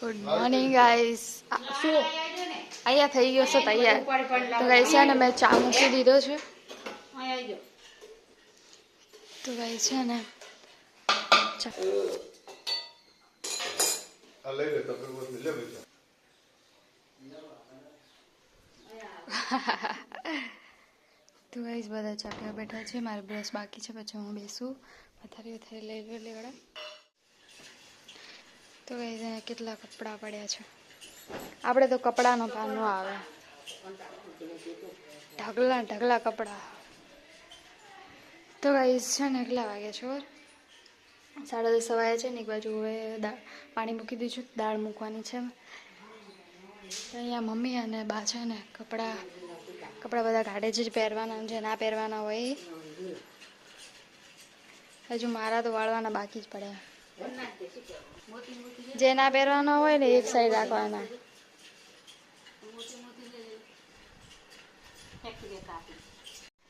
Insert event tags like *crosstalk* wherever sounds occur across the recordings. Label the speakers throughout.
Speaker 1: Good morning guys શું અહીંયા થઈ ગયો છે તૈયાર તો ગાઈસ છે ને મેં ચા મૂકી દીધો છે તો ગાઈસ છે ને
Speaker 2: તો
Speaker 1: ગાઈસ બધા ચાપ્યા બેઠા છે મારે બ્રશ બાકી છે પછી હું બેસું પથારી વથારી લઈ લો લેવડા તો ગાઈસ અહીંયા કેટલા કપડાં પડ્યા છે. આપણે તો કપડાનો ભાવ ન આવે. ઢગલા ઢગલા કપડાં. તો ગાઈસ છે ને કેટલા વાગ્યા છે સાડા દસ વાગ્યા છે ને, એક બાજુ હવે પાણી મૂકી દીધું દાળ મૂકવાની છે. અહીંયા મમ્મી અને બા છે ને કપડાં કપડાં બધા કાઢે છે જે પહેરવાના જે ના પહેરવાના હોય. હજુ મારા તો વાળવાના બાકી જ પડ્યા. જે ના પહેરવાના હોય ને, એક સાઈડ રાખવાના.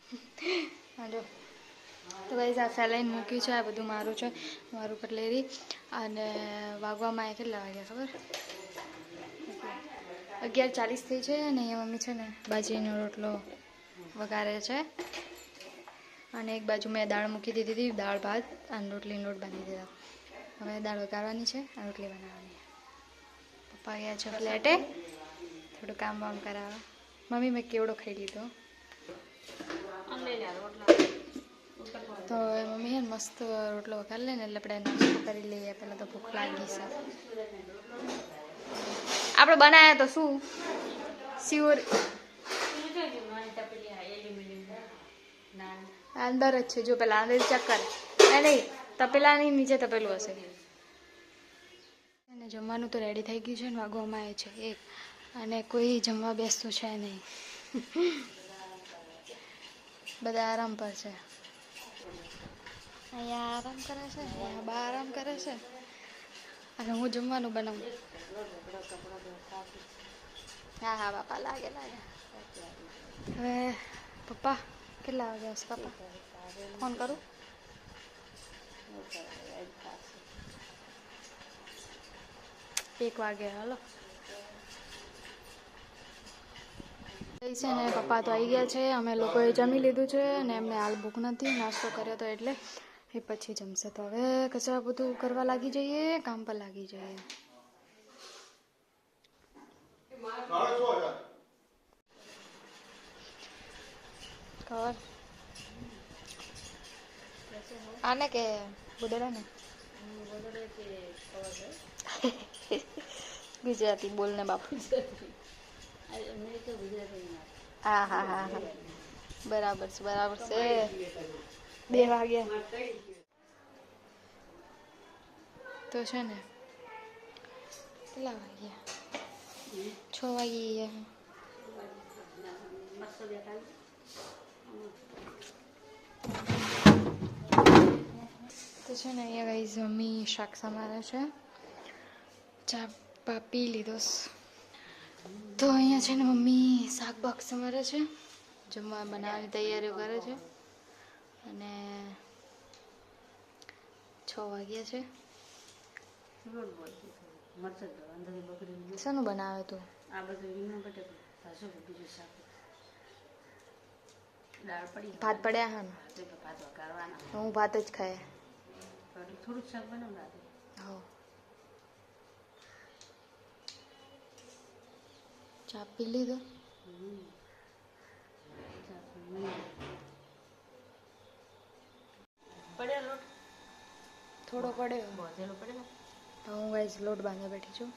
Speaker 1: *laughs* હાલો. તો ભાઈ આ ફેલાઈને મૂક્યું છે, આ બધું મારું છે. મારું કટલેરી અને વાગવામાં એ કેટલા વાગ્યા ખબર? અગિયાર ચાલીસ થઈ છે અને અહીંયા મમ્મી છે ને બાજરીનો રોટલો વઘારે છે. અને એક બાજુ મેં દાળ મૂકી દીધી હતી, દાળ, ભાત અને રોટલીનો લોટ બાંધી દીધા. હવે દાળ વગાડવાની છે અને રોટલી બનાવવાની પપ્પા ગયા છે ફ્લેટે. થોડું કામ વામ કરાવવા. મમ્મી મેં કેવડો ખાઈ લીધો. તો મમ્મી હે મસ્ત રોટલો વઘાર લે ને એટલે આપણે નાસ્તો કરી લઈએ. પહેલાં તો ભૂખ લાગી છે. આપણે બનાવ્યા તો શું? સિયોર અંદર જ છે. જો પેલા અંદર ચક્કર. નહીં. તપેલાની નીચે તપેલું હશે. અને જમવાનું તો રેડી થઈ ગયું છે ને વાગવામાં આવે છે એક. અને કોઈ જમવા બેસતું છે નહીં. બધા આરામ પર છે. અહીંયા આરામ કરે છે, અહીંયા બા આરામ કરે છે. અને હું જમવાનું બનાવું. હા હા, બાપા, લાગે લાગે. હવે પપ્પા કેટલા વાગે છે પપ્પા? ફોન કરું? એક વાગે હાલો છે ને પપ્પા તો આવી ગયા છે અમે લોકોએ જમી લીધું છે અને એમને હાલ ભૂખ નથી નાસ્તો કર્યો તો એટલે એ પછી જમશે. તો હવે કચરા બધું કરવા લાગી જઈએ કામ પર લાગી જઈએ. કર આને કે બુદડા ને ગુજરાતી બોલને બાપુ. હા હા હા હા. બરાબર છે બરાબર છે. બે વાગ્યા. તો છે ને કેટલા વાગ્યા? છ વાગી ગયા તો છે ને અહીંયા ગાઈઝ મમ્મી શાક સમારે છે. ચા પા પી લીધો. તો અહીંયા છે ને મમ્મી શાક બાક સમારે છે. જમવા બનાવવાની તૈયારીઓ કરે છે. અને છ વાગ્યા છે. શાનું બનાવે તું?
Speaker 3: આ બધું રીંગણ બટેકું બીજું શાક?
Speaker 1: ભાત પડ્યા હા હું ભાત જ ખાય.
Speaker 3: થોડું થોડુંક શાક બનાવ રાતે
Speaker 1: ચા પી લીધો
Speaker 3: પડ્યો લોટ
Speaker 1: થોડો પડ્યો
Speaker 3: બોધેલો પડેલો
Speaker 1: તો હું ગાઈઝ લોટ બાંધવા બેઠી છું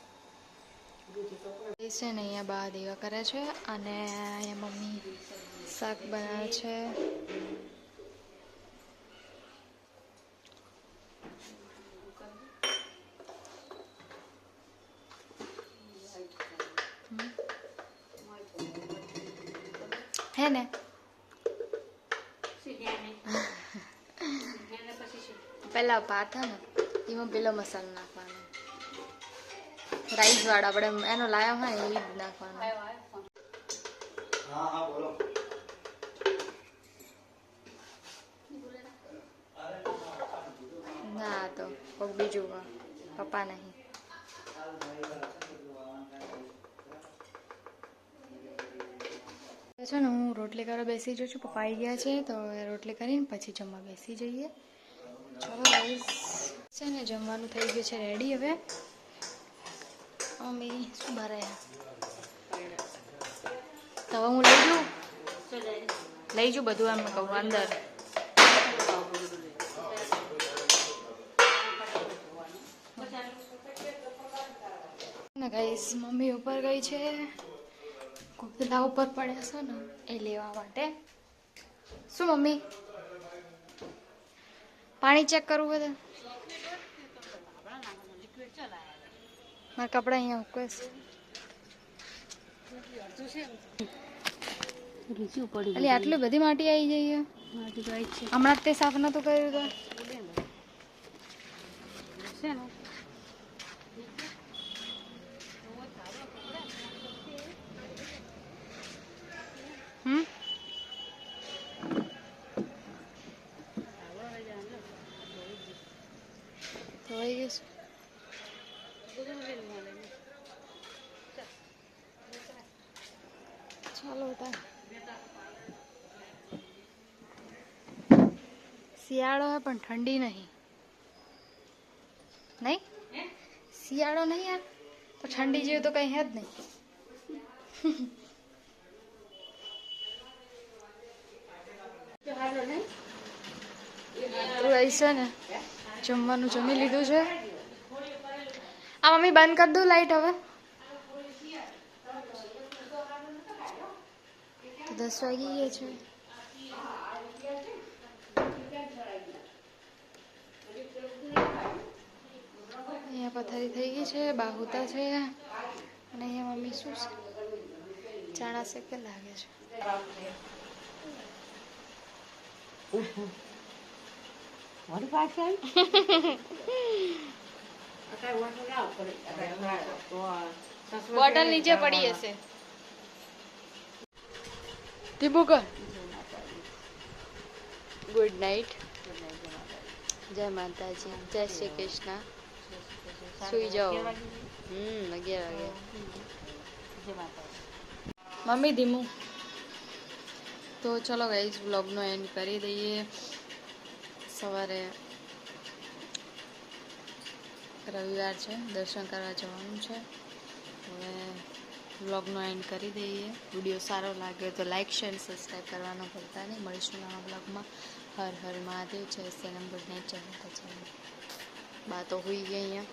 Speaker 1: છે ને અહીંયા બા દેવા કરે છે અને અહીંયા મમ્મી શાક બનાવે છે. હે ને? પેલા ભાત હે ને એમાં પેલો મસાલો નાખવાનો. રાઈસ વાળો આપણે એનો લાયો હોય એ જ નાખવાનો. ના તો કોઈક બીજું પપ્પા નહીં. છે ને, હું રોટલી કરવા બેસી જઉં છું. પપ્પા આવી ગયા છે, તો રોટલી કરીને પછી જમવા બેસી જઈએ. ચલો. છે ને, જમવાનું થઈ ગયું છે રેડી હવે. મમ્મી શું ભરાયા તો હું લઈ જઉં? લઈ જઉં બધું એમ કહું, અંદર. ગાઈસ મમ્મી ઉપર ગઈ છે. કોકલા ઉપર પડ્યા છે ને એ લેવા માટે. શું મમ્મી? પાણી ચેક કરવું બધે મારા કપડા અહીંયા ઉકે છે. એટલે આટલી બધી માટી આવી જઈએ હમણાં તે સાફ નતું કર્યું તો
Speaker 3: છે છે ને
Speaker 1: હમ ધોઈ ગયું છે શિયાળો હે પણ ઠંડી નહીં. નહીં? શિયાળો નહીં યાર? તો ઠંડી જેવું તો કંઈ હે જ નહીં. છે ને? જમવાનું જમી લીધું છે. આ મમ્મી બંધ કરી દઉં લાઈટ હવે. તો દસ વાગી ગયા છે. અહીંયા પથારી થઈ ગઈ છે બાહુતા છે અને અહીંયા મમ્મી શું છે? ચાણા શેકે લાગે છે. બોટલ નીચે પડી હશે. ટીપુ કર ગુડ નાઇટ જય માતાજી. જય શ્રી કૃષ્ણ. સુઈ જાઓ. હમ અગિયાર વાગે. મમ્મી ધીમું. તો ચલો ગાઈઝ વ્લોગનો એન્ડ કરી દઈએ. સવારે રવિવાર છે દર્શન કરવા જવાનું છે. હવે વ્લોગનો એન્ડ કરી દઈએ. વીડિયો સારો લાગે તો લાઇક શેર સબસ્ક્રાઈબ કરવાનો ભૂલતા નહીં. મળીશું નવા બ્લોગમાં. હર હર મહાદેવ. જય સેનમ ગુડ નાઇટ. જય બાતો હોઈ ગઈ અહીંયા.